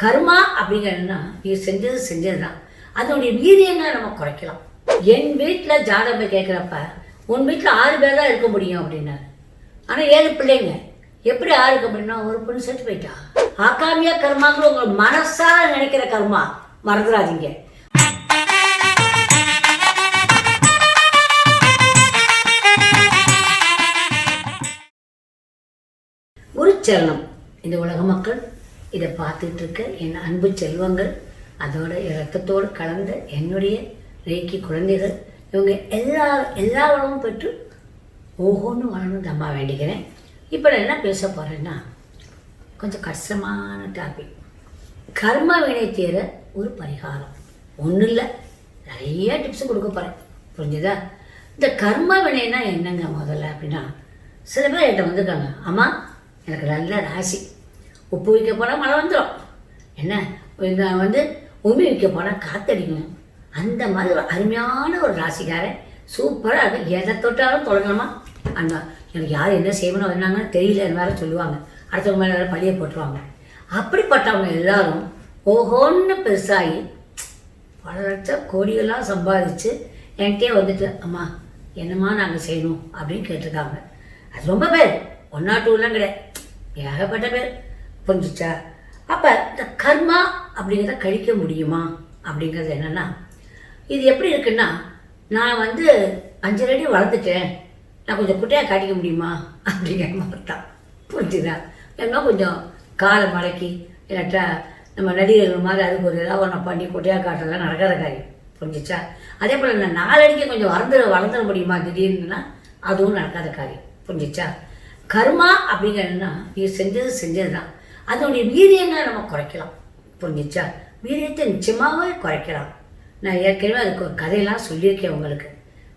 கர்மா அப்படிங்கிறதுனா நீ செஞ்சது செஞ்சது தான் அதனுடைய வீரியங்களை நம்ம குறைக்கலாம். என் வீட்டில் ஜாதகம் கேட்குறப்ப உன் வீட்டில் ஆறு பேர் தான் இருக்க முடியும் அப்படின்னாரு. ஆனால் ஏழு பிள்ளைங்க. எப்படி ஆறு இருக்க முடியும்னா ஒரு பொண்ணு செத்து போயிட்டா. ஆக்காமியா கர்மாங்கிற உங்கள் மனசாக நினைக்கிற கர்மா. மறந்துடாதீங்க. ஒரு சரணம் இந்த உலக மக்கள் இதை பார்த்துட்டு இருக்க என் அன்பு செல்வங்கள் அதோட இரத்தத்தோடு கலந்த என்னுடைய ரேக்கி குழந்தைகள் இவங்க எல்லா எல்லா வளமும் பெற்று ஓஹோன்னு வாழணும் அம்மா வேண்டிக்கிறேன். இப்போ நான் என்ன பேச போகிறேன்னா கொஞ்சம் கஷ்டமான டாபிக் கர்ம வினை தீர ஒரு பரிகாரம். ஒன்றும் இல்லை நிறைய டிப்ஸ் கொடுக்க போகிறேன் புரிஞ்சுதா? இந்த கர்ம வினைனா என்னங்க முதல்ல அப்படின்னா சில பேர் என்கிட்ட வந்திருக்காங்க ஆமாம் எனக்கு நல்ல ராசி. உப்பு வைக்க போனால் மழை வந்துடும் என்ன? நான் வந்து உமி வைக்க போனால் காத்தடிக்கணும் அந்த மாதிரி ஒரு அருமையான ஒரு ராசிக்காரன் சூப்பராக இருக்கும் எதை தொட்டாலும் தொடங்கணுமா? அந்த எனக்கு யார் என்ன செய்யணும் வந்தாங்கன்னு தெரியல வேற சொல்லுவாங்க. அடுத்தவங்க மேலே வேற பழியை போட்டுருவாங்க. அப்படிப்பட்டவங்க எல்லாரும் ஓஹோன்னு பெருசாகி பல லட்சம் கோடிகளாக சம்பாதிச்சு என்கிட்டயே வந்துட்டு அம்மா என்னம்மா நாங்கள் செய்யணும்? அப்படின்னு கேட்டிருக்காங்க. அது ரொம்ப பேர். ஒன் ஆர் டூலாம் கிடையாது. ஏகப்பட்ட பேர். புரிஞ்சிச்சா? அப்போ இந்த கர்மா அப்படிங்கிறத கழிக்க முடியுமா? அப்படிங்கிறது என்னென்னா இது எப்படி இருக்குன்னா நான் வந்து அஞ்சரை அடி வளர்ந்துட்டேன் நான் கொஞ்சம் குட்டையாக காட்டிக்க முடியுமா? அப்படிங்கிற மாதிரி தான் புரிஞ்சுதா? என்ன கொஞ்சம் காலை மடக்கி இல்லாட்டா நம்ம நடிகர்கள் மாதிரி அதுக்கு ஒரு ஏதாவது ஒன்று பண்ணி குட்டையாக காட்டுறதுலாம் நடக்காத காரியம். புரிஞ்சிச்சா? அதே போல் நான் நாலடிக்கு கொஞ்சம் வளர்ந்துட வளர்ந்துட முடியுமா? திடீர்னுனா அதுவும் நடக்காத காரியம். புரிஞ்சுச்சா? கர்மா அப்படிங்கிறதுனா நீ செஞ்சது செஞ்சது தான் அதனுடைய வீரியங்களை நம்ம குறைக்கலாம். புரிஞ்சிச்சா? வீரியத்தை நிச்சயமாகவே குறைக்கலாம். நான் ஏற்கனவே அதுக்கு ஒரு கதையெல்லாம் சொல்லியிருக்கேன் உங்களுக்கு.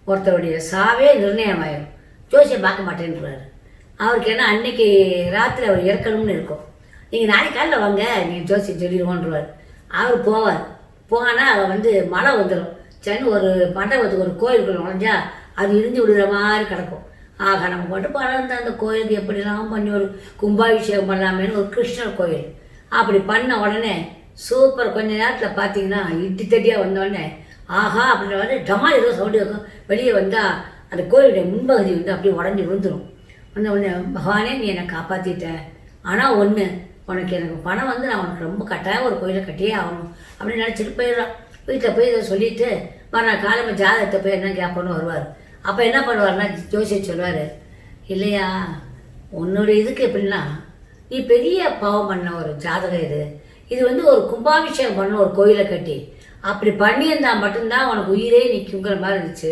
ஒருத்தருடைய சாவே நிர்ணயமாயிடும் ஜோசியம் பார்க்க மாட்டேன்றாரு. அவருக்கு என்ன அன்னைக்கு ராத்திரி அவர் இறக்கணும்னு இருக்கும். நீங்கள் நாளைக்கு காலையில் வாங்க நீங்கள் ஜோசியை சொல்லிடுவோன்றவர். அவர் போவார். போனால் அவர் வந்து மழை வந்துடும் சரி ஒரு மண்டபத்துக்கு ஒரு கோயிலுக்குள்ள நுழைஞ்சா அது இடிஞ்சு விடுற மாதிரி கிடக்கும். ஆக நம்ம கொண்டு பணம் அந்த கோயிலுக்கு எப்படிலாம் பண்ணி ஒரு கும்பாபிஷேகம் பண்ணலாமேன்னு ஒரு கிருஷ்ணர் கோயில். அப்படி பண்ண உடனே சூப்பர். கொஞ்ச நேரத்தில் பார்த்தீங்கன்னா இட்டி தட்டியாக வந்தோடனே ஆஹா அப்படின்ற வந்து டமா ஏதோ சவுண்டு இருக்கும் வெளியே வந்தால் அந்த கோயிலுடைய முன்பகுதி வந்து அப்படியே உடஞ்சி விழுந்துடும் வந்த உடனே பகவானே நீ என்னை காப்பாற்றிட்ட ஆனால் ஒன்று உனக்கு எனக்கு பணம் வந்து நான் உனக்கு ரொம்ப கட்டாயம் ஒரு கோயிலை கட்டியே ஆகணும். அப்படின்னு நினச்சிட்டு போயிடுறான். வீட்டில் போய் இதை சொல்லிவிட்டு மறுநாள் காலமாக ஜாதகத்தை போய் என்ன கேட்போன்னு வருவார். அப்போ என்ன பண்ணுவார்னா ஜோசியர் சொல்லுவார் இல்லையா உன்னோட இதுக்கு எப்படின்னா நீ பெரிய பாவம் பண்ண ஒரு ஜாதகம் இது. இது வந்து ஒரு கும்பாபிஷேகம் பண்ண ஒரு கோயிலை கட்டி. அப்படி பண்ணியிருந்தா மட்டும்தான் உனக்கு உயிரே நிற்குங்கிற மாதிரி இருந்துச்சு.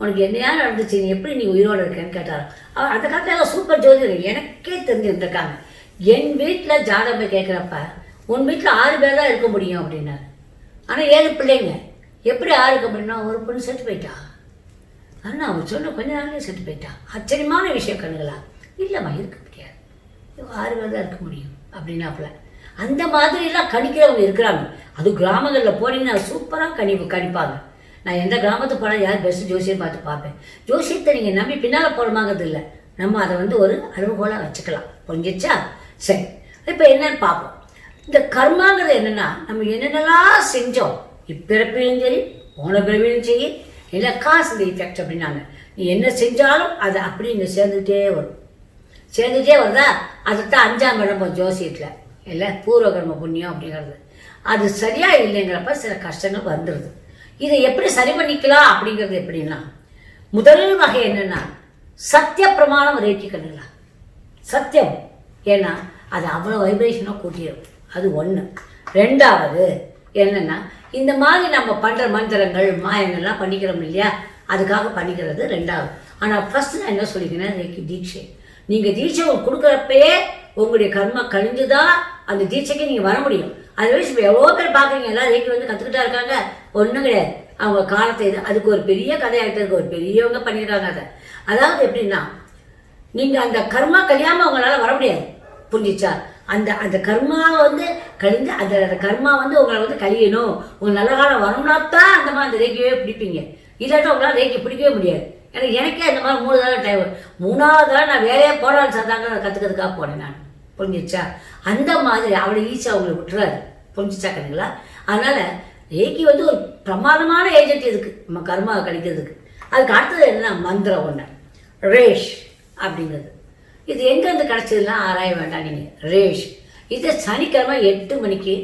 உனக்கு என்னையா நடந்துச்சு? நீ எப்படி நீ உயிரோடு இருக்கேன்னு கேட்டார் அவர் அந்த காலத்தில் சூப்பர் ஜோதிடர். எனக்கே தெரிஞ்சிருந்திருக்காங்க. என் வீட்டில் ஜாதகம் கேட்குறப்ப உன் வீட்டில் ஆறு பேர் தான் இருக்க முடியும் அப்படின்னாரு. ஆனால் ஏழு பிள்ளைங்க. எப்படி ஆறு இருக்க முடியும்னா ஒரு பொண்ணு செத்து போயிட்டா. அண்ணா அவர் சொன்ன கொஞ்ச நாள்லேயே செத்து போயிட்டா ஆச்சரியமான விஷயம் கண்ணுங்களா இல்லைம்மா இருக்க முடியாது. ஆறு பேர் தான் இருக்க முடியும் அப்படின்னாப்புல. அந்த மாதிரிலாம் கணிக்கிறவங்க இருக்கிறாங்க. அது கிராமங்களில் போனீங்கன்னா சூப்பராக கணி கணிப்பாங்க. நான் எந்த கிராமத்துக்கு போனால் யார் பெஸ்ட்டு ஜோசியம் பார்த்து பார்ப்பேன். ஜோசியத்தை நீங்கள் நம்பி பின்னால் போகணுமாங்கிறது இல்லை. நம்ம அதை வந்து ஒரு அளவுகோலாக வச்சுக்கலாம். புரிஞ்சிச்சா? சரி. இப்போ என்னன்னு பார்ப்போம். இந்த கர்மாங்கிறது என்னென்னா நம்ம என்னென்னலாம் செஞ்சோம். இப்பிறப்பிலும் சரி போன பிறவிலும் சரி இல்லை காசு இந்த அப்படின்னாங்க. நீ என்ன செஞ்சாலும் அது அப்படி இங்கே சேர்ந்துகிட்டே வரும். சேர்ந்துட்டே வருதா? அதுதான் அஞ்சாம் இடம் ஜோசியத்தில். இல்லை பூர்வகர்ம புண்ணியம் அப்படிங்கிறது. அது சரியாக இல்லைங்கிறப்ப சில கஷ்டங்கள் வந்துடுது இதை எப்படி சரி பண்ணிக்கலாம் அப்படிங்கிறது எப்படின்னா முதல் வகை என்னென்னா சத்திய பிரமாணம் ரேட்டிக்கணுங்களா சத்தியம். ஏன்னா அது அவ்வளோ வைப்ரேஷனாக கூட்டிடும் அது ஒன்று ரெண்டாவது என்னென்னா இந்த மாதிரி நம்ம பண்ணுற மந்திரங்கள் மாயங்கள்லாம் பண்ணிக்கிறோம் இல்லையா? அதுக்காக பண்ணிக்கிறது ரெண்டாவது. ஆனால் ஃபர்ஸ்ட் நான் என்ன சொல்லிக்கிறேன் ரேக்கி தீட்சை. நீங்கள் தீட்சை கொடுக்குறப்பயே உங்களுடைய கர்மா கழிஞ்சுதான் அந்த தீட்சைக்கு நீங்கள் வர முடியும். அது இப்போ எவ்வளோ பேர் பார்க்குறீங்க எல்லாம் ரேக்கி வந்து கற்றுக்கிட்டா இருக்காங்க. ஒன்றும் கிடையாது. அவங்க காலத்தை இது அதுக்கு ஒரு பெரிய கதையாகிட்டதுக்கு ஒரு பெரியவங்க பண்ணிடுறாங்க அதை. அதாவது எப்படின்னா நீங்கள் அந்த கர்மா கழியாமல் அவங்களால வர முடியாது. புரிஞ்சிச்சா? அந்த அந்த கர்மாவை வந்து கழிந்து அந்த அந்த கர்மா வந்து உங்களை வந்து கழியணும். உங்கள் நல்ல காலம் வரணும்னா தான் அந்த மாதிரி அந்த ரேக்கியவே பிடிப்பீங்க. இல்லாட்டா உங்களால் ரேக்கி பிடிக்கவே முடியாது. ஏன்னா எனக்கே அந்த மாதிரி மூணு தடவை டைம் மூணாவது தடவை நான் வேலையே போடான்னு சொன்னாங்க கற்றுக்கிறதுக்காக போனேன் நான். புரிஞ்சிச்சா? அந்த மாதிரி அவளை ஈஸியாக அவங்களை விட்டுறாரு. புரிஞ்சிச்சா கண்ணுங்களா? அதனால் ரேக்கி வந்து ஒரு பிரமாதமான ஏஜென்ட் இருக்குது நம்ம கர்மாவை கழிக்கிறதுக்கு. அதுக்கு அடுத்தது என்ன? மந்திரம் ஒன்று ரேஷ் அப்படிங்கிறது. இது எங்கேருந்து கிடச்சதுலாம் ஆராய வேண்டாம் நீங்கள் ரேஷ் இதை சனிக்கிழமை எட்டு மணிக்கு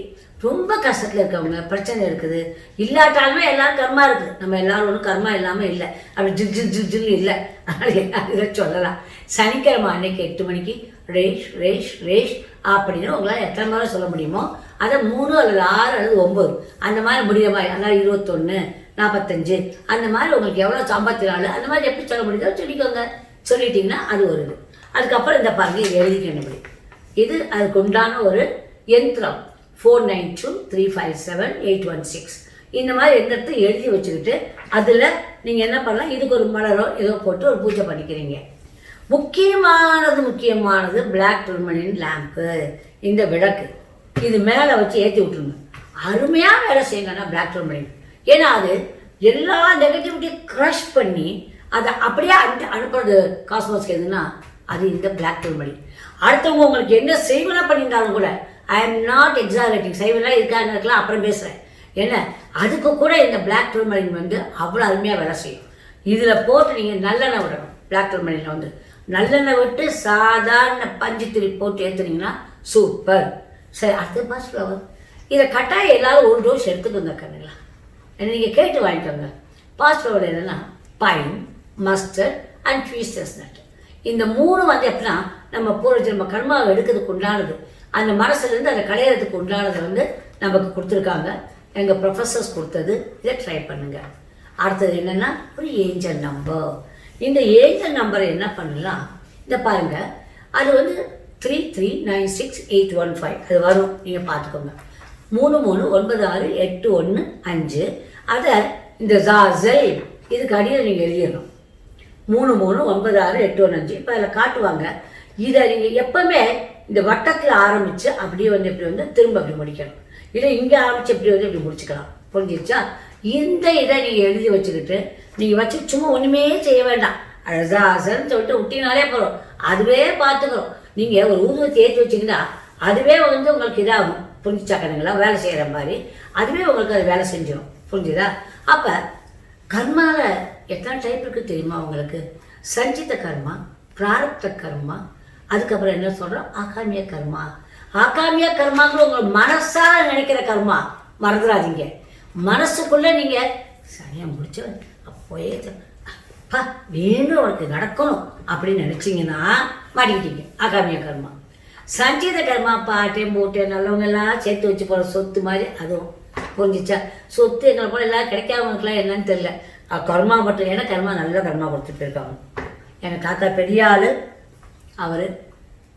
ரொம்ப கஷ்டத்தில் இருக்கவங்க பிரச்சனை இருக்குது. இல்லாட்டாலுமே எல்லாரும் கர்மா இருக்குது நம்ம எல்லாரும் ஒன்றும் கர்மா இல்லாமல் இல்லை. அப்படி ஜில் ஜில் ஜில் ஜில் இல்லை. அதனால் எல்லாரும் இதை சொல்லலாம். சனிக்கிழமை அன்னைக்கு எட்டு மணிக்கு ரேஷ் ரேஷ் ரேஷ் அப்படின்னு உங்களால் எத்தனை முறை சொல்ல முடியுமோ அதை மூணு அல்லது ஆறு அல்லது ஒம்பது அந்த மாதிரி முடிகிற மாதிரி அதாவது இருபத்தொன்று நாற்பத்தஞ்சு அந்த மாதிரி உங்களுக்கு எவ்வளோ சம்பத்தி அந்த மாதிரி எப்படி சொல்ல முடியுதோ சொல்லிக்கோங்க. சொல்லிட்டிங்கன்னா அது ஒரு இது. அதுக்கப்புறம் இந்த பாருங்க இது எழுதிக்கணும் இப்படி. இது அதுக்கு உண்டான ஒரு யந்திரம். Four nine two three five seven eight one six இந்த மாதிரி எந்திரத்தை எழுதி வச்சுக்கிட்டு அதில் நீங்கள் என்ன பண்ணலாம்? இதுக்கு ஒரு மலரோ ஏதோ போட்டு ஒரு பூஜை பண்ணிக்கிறீங்க. முக்கியமானது முக்கியமானது பிளாக் டூர்மனின் லேம்ப்பு இந்த விளக்கு. இது மேலே வச்சு ஏற்றி விட்ருங்க அருமையாக வேலை செய்யுங்கன்னா பிளாக் டூர்மனின் ஏன்னா அது எல்லா நெகட்டிவிட்டியும் க்ரஷ் பண்ணி அதை அப்படியே அனுப்புறது காஸ்மோஸ்க்கு எதுன்னா அது இந்த பிளாக் டூர்மனின் அடுத்தவங்க உங்களுக்கு என்ன செய்வனா பண்ணியிருந்தாலும் கூட ஐ எம் நாட் எக்ஸாகரேட்டிங் செய்வெல்லாம் இருக்காங்க இருக்கலாம் அப்புறம் பேசுகிறேன் என்ன? அதுக்கு கூட இந்த பிளாக் டூர்மரின் வந்து அவ்வளோ அருமையாக வேலை செய்யும். இதில் போட்டு நீங்கள் நல்லெண்ணெய் விடணும் பிளாக் டூர்மரினில் வந்து. நல்லெண்ணெய் விட்டு சாதாரண பஞ்சு திரி போட்டு ஏற்றுனீங்கன்னா சூப்பர் சரி அடுத்த பாஸ் ஃப்ளவர் இதை கட்டாயம் எல்லாரும் ஒரு டோஸ் எடுத்துக்கோங்க கண்ணுங்களா நீங்கள் கேட்டு வாங்கிக்கோங்க பாஸ் ஃப்ளவர் என்னென்னா பைன் மஸ்டர்ட் அண்ட் ட்வீஸ்டர்ஸ் நட் இந்த மூணு வந்து எப்படின்னா நம்ம பூர்வ ஜென்ம கர்மாவை எடுக்கிறதுக்கு உண்டானது. அந்த மனசுலேருந்து அதை களையிறதுக்கு உண்டானது வந்து நமக்கு கொடுத்துருக்காங்க. எங்கள் ப்ரொஃபஸர்ஸ் கொடுத்தது. இதை ட்ரை பண்ணுங்க. அடுத்தது என்னென்னா ஒரு ஏஞ்சல் நம்பர் இந்த ஏஞ்சல் நம்பரை என்ன பண்ணலாம்? இதை பாருங்கள் அது வந்து three three nine six eight one five அது வரும். நீங்கள் பார்த்துக்கோங்க. மூணு மூணு ஒன்பது ஆறு எட்டு ஒன்று அஞ்சு. அதை இந்த ஜா ஜெல் இதுக்கு அடியில் நீங்கள் எழுதிடணும். மூணு மூணு ஒன்பது ஆறு எட்டு ஒன்று அஞ்சு. இப்போ அதில் காட்டுவாங்க. இதை நீங்கள் எப்பவுமே இந்த வட்டத்தில் ஆரம்பித்து அப்படியே வந்து இப்படி வந்து திரும்ப அப்படி முடிக்கணும். இல்லை இங்கே ஆரம்பித்து இப்படி வந்து இப்படி முடிச்சுக்கலாம். புரிஞ்சிருச்சா? இந்த இதை நீங்கள் எழுதி வச்சுக்கிட்டு நீங்கள் வச்சு சும்மா ஒன்றுமே செய்ய வேண்டாம். அழகாசன்னு சொல்லிட்டு விட்டினாலே போகிறோம் அதுவே பார்த்துக்கிறோம் நீங்கள் ஒரு ஊதுவத்தி ஏற்றி வச்சிங்கன்னா அதுவே வந்து உங்களுக்கு இதாகும். புரிஞ்சுச்சா கண்ணுங்களா? வேலை செய்கிற மாதிரி. அதுவே உங்களுக்கு அது வேலை செஞ்சிடும். புரிஞ்சுதா? அப்போ கர்மால எத்தனை டைப் இருக்குது தெரியுமா உங்களுக்கு? சஞ்சித கர்மா பிராரப்த கர்மா அதுக்கப்புறம் என்ன சொல்கிறோம் ஆகாமிய கர்மா. ஆகாமிய கர்மாங்கிற உங்கள் மனசாக நினைக்கிற கர்மா. மறந்துடாதீங்க. மனசுக்குள்ளே நீங்கள் சரியாக முடிச்சவன் அப்போயே அப்பா வேணும் உனக்கு நடக்கணும் அப்படின்னு நினச்சிங்கன்னா மாட்டிக்கிட்டீங்க. ஆகாமிய கர்மா. சஞ்சீத கர்மா பாட்டேன் போட்டேன் நல்லவங்க எல்லாம் சேர்த்து வச்சு போகிற சொத்து மாதிரி அதுவும் புரிஞ்சிச்சா? சொத்து எங்களை போல எல்லாம் கிடைக்காதவங்களுக்குலாம் என்னன்னு தெரில கர்மா மட்டும் ஏன்னா கர்மா நல்ல கர்மா கொடுத்துட்டு இருக்காங்க. எங்கள் தாத்தா பெரிய ஆள் அவர்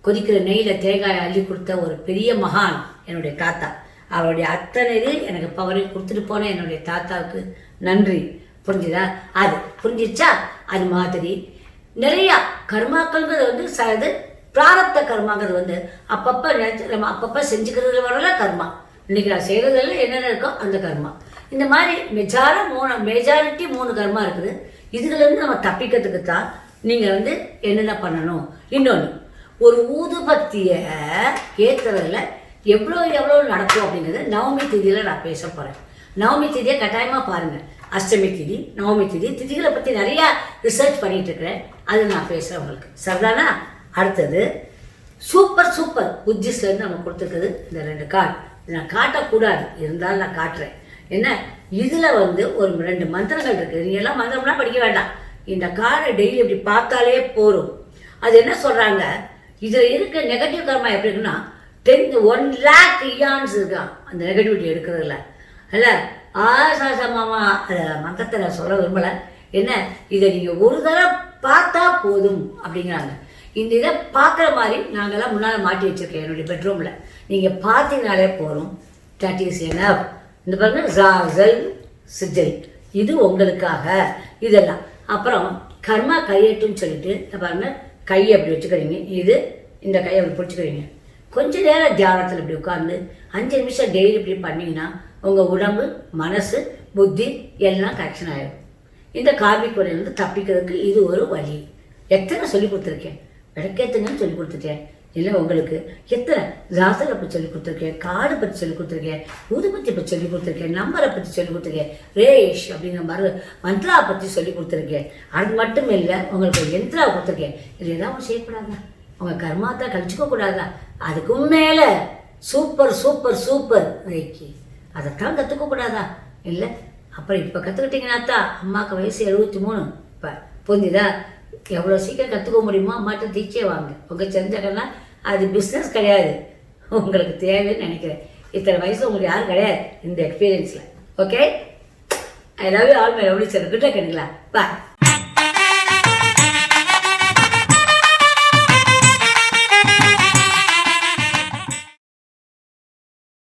கொதிக்கிற நெய்யில் தேங்காய் அள்ளி கொடுத்த ஒரு பெரிய மகான் என்னுடைய தாத்தா. அவருடைய அத்தனை இது எனக்கு பவரை கொடுத்துட்டு போன என்னுடைய தாத்தாவுக்கு நன்றி. புரிஞ்சுதா? அது புரிஞ்சிச்சா அது மாதிரி நிறையா கர்மாக்கள்ங்கிறது வந்து ச இது பிராரத்த கர்மாங்கிறது வந்து அப்பப்போ நினச்சி நம்ம அப்பப்போ செஞ்சுக்கிறதுல வரல கர்மா. இன்னைக்கு நான் செய்கிறதெல்லாம் என்னென்ன இருக்கோ அந்த கர்மா. இந்த மாதிரி மெஜார மூணு மெஜாரிட்டி மூணு கர்மா இருக்குது. இதுலேருந்து நம்ம தப்பிக்கிறதுக்கு தான் நீங்கள் வந்து என்னென்ன பண்ணணும்? இன்னொன்று ஒரு ஊதுபத்தியை ஏற்றுறதுல எவ்வளோ எவ்வளோ நடக்கும் அப்படிங்கிறது நவமி திதியில் நான் பேச போகிறேன் நவமி திதியை கட்டாயமாக பாருங்கள் அஷ்டமி திதி நவமி திதி திதிகளை பற்றி நிறையா ரிசர்ச் பண்ணிகிட்டு இருக்கிறேன். அது நான் பேசுகிறேன் உங்களுக்கு. சரிதானா அடுத்தது சூப்பர் சூப்பர் புத்திஸ்லேருந்து நம்ம கொடுத்துருக்குது இந்த ரெண்டு கார்டு நான் காட்டக்கூடாது. இருந்தாலும் நான் காட்டுறேன். என்ன? இதில் வந்து ஒரு ரெண்டு மந்திரங்கள் இருக்குது நீங்க எல்லாம் மந்திரம்லாம் படிக்க வேண்டாம். இந்த காரை டெய்லி இப்படி பார்த்தாலே போதும். அது என்ன சொல்கிறாங்க இதில் இருக்க நெகட்டிவ் கர்மா எப்படி இருக்குன்னா டென் ஒன் லேக் இயான்ஸ் இருக்கான் அந்த நெகட்டிவிட்டி எடுக்கிறதுல. இல்லை ஆசாசா மாமா அதை மந்திரத்தை நான் சொல்ல விரும்பலை. என்ன? இதை நீங்கள் ஒரு தடவை பார்த்தா போதும் அப்படிங்கிறாங்க. இந்த இதை பார்க்குற மாதிரி நாங்கள்லாம் முன்னால் மாட்டி வச்சுருக்கேன் என்னுடைய பெட்ரூமில் நீங்கள் பார்த்தீங்கனாலே போதும். தட் இஸ் எனப் இந்த பாருங்க ஜாசல் சிஜல் இது உங்களுக்காக. இதெல்லாம். அப்புறம் கர்மா கையேட்டுன்னு சொல்லிட்டு இந்த பாருங்க கையை அப்படி வச்சுக்கிறீங்க. இது இந்த கையை அப்படி பிடிச்சிக்கிறீங்க. கொஞ்ச நேரம் தியானத்தில் இப்படி உட்காந்து அஞ்சு நிமிஷம் டெய்லி இப்படி பண்ணிங்கன்னா உங்கள் உடம்பு மனசு புத்தி எல்லாம் கரெக்ஷன் ஆகிடும் இந்த கார்மிக் தப்பிக்கிறதுக்கு இது ஒரு வழி. எத்தனை சொல்லி கொடுத்துருக்கேன்? விளக்கேத்துங்கன்னு சொல்லி கொடுத்துட்டேன். இல்லை உங்களுக்கு எத்தனை ராசரை பற்றி சொல்லி கொடுத்துருக்கேன் காடு பற்றி சொல்லி கொடுத்துருக்கேன் ஊதுபத்தி பற்றி சொல்லி கொடுத்துருக்கேன் நம்பரை பற்றி சொல்லி கொடுத்துருக்கேன் ரேஷ் அப்படிங்கிற மாதிரி மந்த்ரா பற்றி சொல்லி கொடுத்துருக்கேன். அது மட்டும் இல்லை உங்களுக்கு ஒரு கொடுத்துருக்கேன். இது எதாவது ஒன்று செய்யக்கூடாதா? உங்கள் கர்மாத்தா கழிச்சுக்க கூடாதா? அதுக்கும் மேலே சூப்பர் சூப்பர் சூப்பர். ரேக்கி அதைத்தான் கற்றுக்க கூடாதா? இல்லை அப்புறம் இப்போ கற்றுக்கிட்டீங்கன்னா தான் அம்மாவுக்கு வயசு எழுபத்தி மூணு. இப்போ புரிஞ்சுதா? எவ்வளோ சீக்கிரம் கற்றுக்க முடியுமோ அம்மாட்ட தீச்சே வாங்க. உங்கள் செஞ்சக்கன்னா அது பிஸ்னஸ் கிடையாது. உங்களுக்கு தேவைன்னு நினைக்கிறேன். இத்தனை வயசு உங்களுக்கு யாரும் கிடையாது இந்த எக்ஸ்பீரியன்ஸில் okay I love you all my lovely sir கிட்ட லக் பாய்